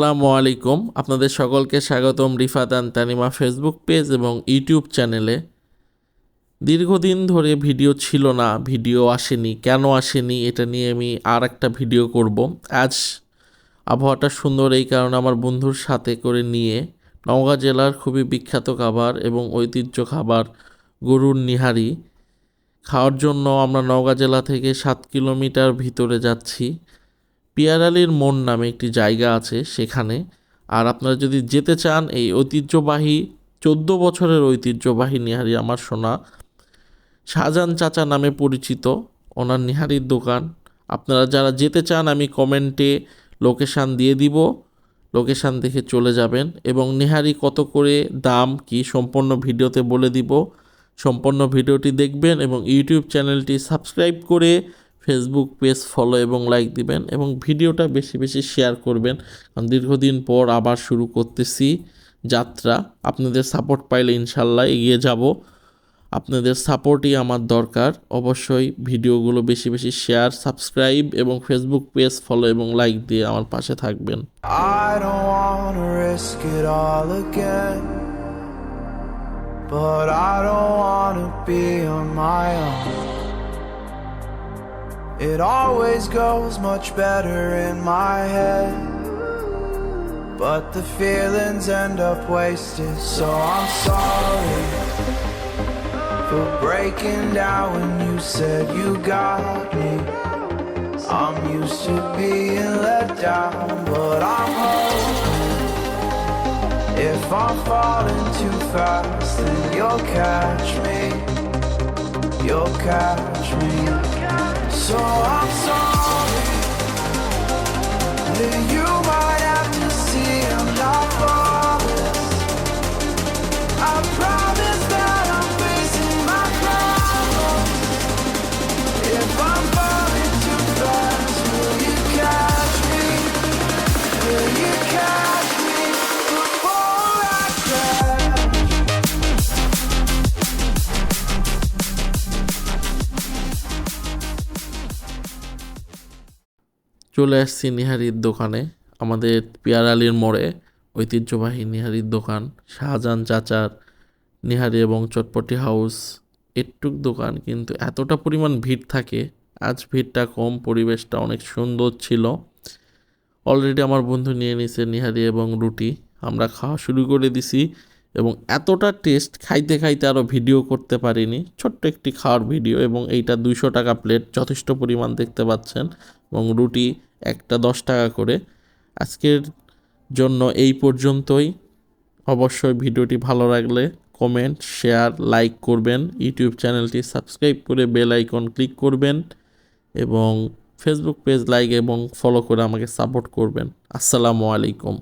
আসসালামু আলাইকুম। আপনাদের সকলকে স্বাগতম রিফাত তানিমা ফেসবুক পেজ এবং ইউটিউব চ্যানেলে। দীর্ঘদিন ধরে ভিডিও ছিল না, ভিডিও আসেনি, কেন আসেনি এটা নিয়ে আমি আর একটা ভিডিও করব। আজ আবহাওয়াটা সুন্দর এই কারণে আমার বন্ধুর সাথে করে নিয়ে নওগাঁ জেলার খুবই বিখ্যাত খাবার এবং ঐতিহ্য খাবার গরুর নিহারি খাওয়ার জন্য আমরা নওগাঁ জেলা থেকে সাত কিলোমিটার ভিতরে যাচ্ছি। পিয়ারালির মন নামে একটি জায়গা আছে সেখানে। আর আপনারা যদি যেতে চান এই ঐতিহ্যবাহী, চোদ্দ বছরের ঐতিহ্যবাহী নিহারি আমার শোনা শাহজাহান চাচা নামে পরিচিত, ওনার নিহারির দোকান। আপনারা যারা যেতে চান, আমি কমেন্টে লোকেশান দিয়ে দিব, লোকেশান দেখে চলে যাবেন। এবং নিহারি কত করে দাম, কি সম্পূর্ণ ভিডিওতে বলে দিব। সম্পূর্ণ ভিডিওটি দেখবেন এবং ইউটিউব চ্যানেলটি সাবস্ক্রাইব করে ফেসবুক পেজ ফলো এবং লাইক দিবেন এবং ভিডিওটা বেশি বেশি শেয়ার করবেন কারণ দীর্ঘদিন পর আবার শুরু করতেছি যাত্রা আপনাদের সাপোর্ট পাইলে ইনশাল্লাহ এগিয়ে যাব আপনাদের সাপোর্টই আমার দরকার অবশ্যই ভিডিওগুলো বেশি বেশি শেয়ার সাবস্ক্রাইব এবং ফেসবুক পেজ ফলো এবং লাইক দিয়ে আমার পাশে থাকবেন. But I don't wanna be on my own. It always goes much better in my head. But the feelings end up wasted, so I'm sorry for breaking down when you said you got me. I'm used to being let down, but I'm hoping if I'm falling too fast, then you'll catch me. You'll catch me. So I'm sorry চলে আসছি নিহারির দোকানে, আমাদের পিয়ারালির মোড়ে। ঐতিহ্যবাহী নিহারির দোকান, শাহজাহান চাচার, নিহারি এবং চটপটি house. এটুক দোকান, কিন্তু এতটা পরিমাণ ভিড় থাকে, আজ ভিড়টা কম, পরিবেশটা অনেক সুন্দর ছিল। অলরেডি আমার বন্ধু নিয়ে নিছে নিহারি এবং রুটি। আমরা খাওয়া শুরু করে দিছি এবং এতটা টেস্ট খাইতে খাইতে আরও ভিডিও করতে পারিনি। ছোট্ট একটি খাওয়ার ভিডিও এবং এইটা দুইশো টাকা প্লেট, যথেষ্ট পরিমাণ দেখতে পাচ্ছেন। এবং রুটি একটা দশ টাকা করে। আজকের জন্য এই পর্যন্তই। অবশ্যই ভিডিওটি ভালো লাগলে কমেন্ট শেয়ার লাইক করবেন। ইউটিউব চ্যানেলটি সাবস্ক্রাইব করে বেল আইকন ক্লিক করবেন এবং ফেসবুক পেজ লাইক এবং ফলো করে আমাকে সাপোর্ট করবেন। আসসালামু আলাইকুম।